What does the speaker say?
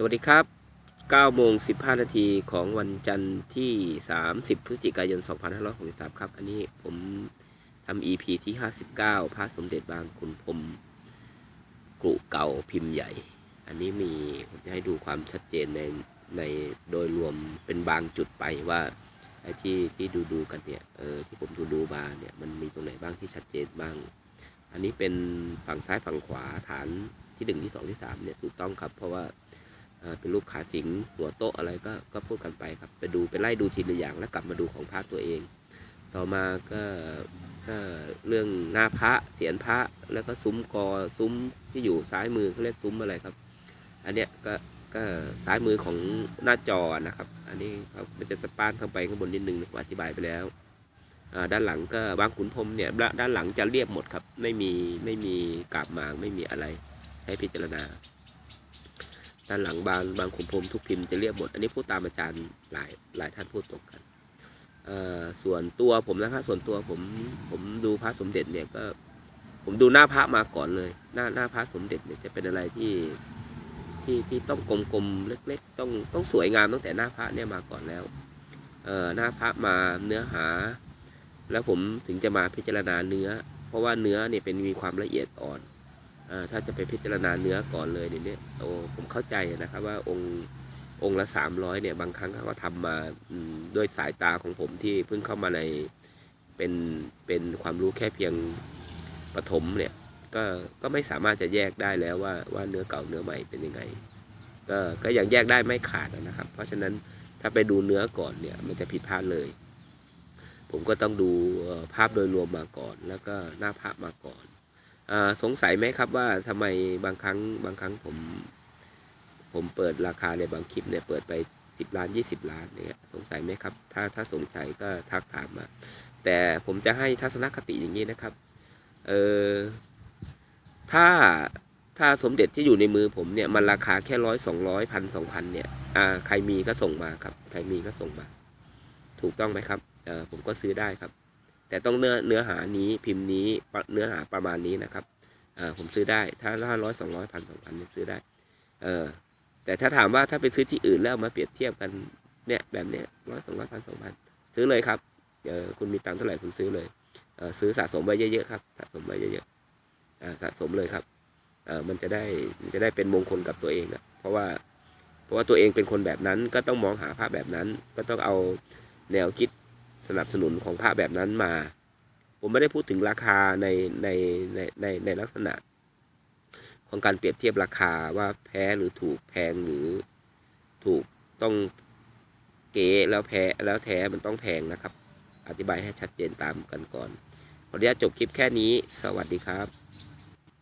สวัสดีครับ9โมง15 นาทีของวันจันทร์ที่ 30 พฤศจิกายน 2563 ครับ อันนี้ผมทำ EP ที่ 59 พระสมเด็จบางขุนพรมกรุเก่าพิมพ์ใหญ่ อันนี้มีผมจะให้ดูความชัดเจนในในโดยรวมเป็นบางจุดไปว่าไอ้ที่ที่ดูดูกันเนี่ย เออที่ผมดูดูมาเนี่ยมันมีตรงไหนบ้างที่ชัดเจนบ้าง อันนี้เป็นฝั่งซ้ายฝั่งขวาฐานที่หนึ่งที่สองที่สามเนี่ยถูกต้องครับ เพราะว่า เป็นรูปขาสิงหัวโต๊ะอะไรก็ก็พูดกันไปครับ ไปดูไปไล่ดูทีละอย่างแล้วกลับมาดูของพระตัวเอง ต่อมาก็ก็เรื่องหน้าพระเสียนพระแล้วก็ซุ้มกอซุ้มที่อยู่ซ้ายมือเขาเรียกซุ้มอะไรครับ อันเนี้ยก็ก็ซ้ายมือของหน้าจอนะครับ อันนี้ครับมันจะสปานเข้าไปข้างบนนิดนึงอธิบายไปแล้วด้านหลังก็บางขุนพรมเนี่ยด้านหลังจะเรียบหมดครับ ไม่มีไม่มีกาบหมากไม่มีอะไรให้พิจารณา ด้านหลังบางบางขุนพรมทุกพิมพ์จะเรียบหมด อันนี้พูดตามอาจารย์หลายหลายท่านพูดตรงกันส่วนตัวผมนะครับส่วนตัวผมผมดูพระสมเด็จเนี่ยก็ผมดูหน้าพระมาก่อนเลย หน้าหน้าพระสมเด็จเนี่ยจะเป็นอะไรที่ที่ที่ต้องกลมๆเล็ก ๆ ต้องต้องสวยงามตั้งแต่หน้าพระเนี่ยมาก่อนแล้วเออหน้าพระมาเนื้อหา แล้วผมถึงจะมาพิจารณาเนื้อ เพราะว่าเนื้อเนี่ยเป็นมีความละเอียดอ่อน ถ้าจะไปพิจารณาเนื้อก่อนเลยเนี่ยโอ้ผมเข้าใจนะครับว่าองค์องค์ละสามร้อยเนี่ยบางครั้งเขาก็ทำมาด้วยสายตาของผมที่เพิ่งเข้ามาในเป็นเป็นความรู้แค่เพียงปฐมเนี่ยก็ก็ไม่สามารถจะแยกได้แล้วว่าว่าเนื้อเก่าเนื้อใหม่เป็นยังไงก็ก็ยังแยกได้ไม่ขาดนะครับ เพราะฉะนั้นถ้าไปดูเนื้อก่อนเนี่ยมันจะผิดพลาดเลย ผมก็ต้องดูภาพโดยรวมมาก่อน แล้วก็หน้าพระมาก่อน สงสัยไหมครับว่าทำไมบางครั้งบางครั้งผม ผมเปิดราคาในบางคลิปเนี่ยเปิดไปสิบล้านยี่สิบล้านเนี่ยสงสัยไหมครับ ถ้าถ้าสงสัยก็ทักถามมา แต่ผมจะให้ทัศนคติอย่างนี้นะครับเออถ้าถ้าสมเด็จที่อยู่ในมือผมเนี่ยมันราคาแค่ร้อยสองร้อยพันสองพันเนี่ยอ่าใครมีก็ส่งมาครับ ใครมีก็ส่งมา ถูกต้องไหมครับเออผมก็ซื้อได้ครับ แต่ต้องเนื้อเนื้อหานี้พิมพ์นี้เนื้อหาประมาณนี้นะครับเออผมซื้อได้ถ้าห้าร้อยสองร้อยพันสองพันซื้อได้เออแต่ถ้าถามว่าถ้าไปซื้อที่อื่นแล้วมาเปรียบเทียบกันเนี่ยแบบเนี้ยร้อยสองร้อยพันสองพันซื้อเลยครับเออคุณมีตังค์เท่าไหร่คุณซื้อเลยเออซื้อสะสมไว้เยอะๆครับสะสมไว้เยอะๆอ่าสะสมเลยครับเออมันจะได้มันจะได้เป็นมงคลกับตัวเองอะเพราะว่าเพราะว่าตัวเองเป็นคนแบบนั้นก็ต้องมองหาภาพแบบนั้น ก็ต้องเอาแนวคิด สนับสนุนของพระแบบนั้นมา ผมไม่ได้พูดถึงราคาในในในในในลักษณะ ของการเปรียบเทียบราคาว่าแพ้หรือถูกแพงหรือถูกต้องเก๋แล้วแพ้แล้วแท้มันต้องแพงนะครับ อธิบายให้ชัดเจนตามกันก่อนขออนุญาตจบคลิปแค่นี้ สวัสดีครับ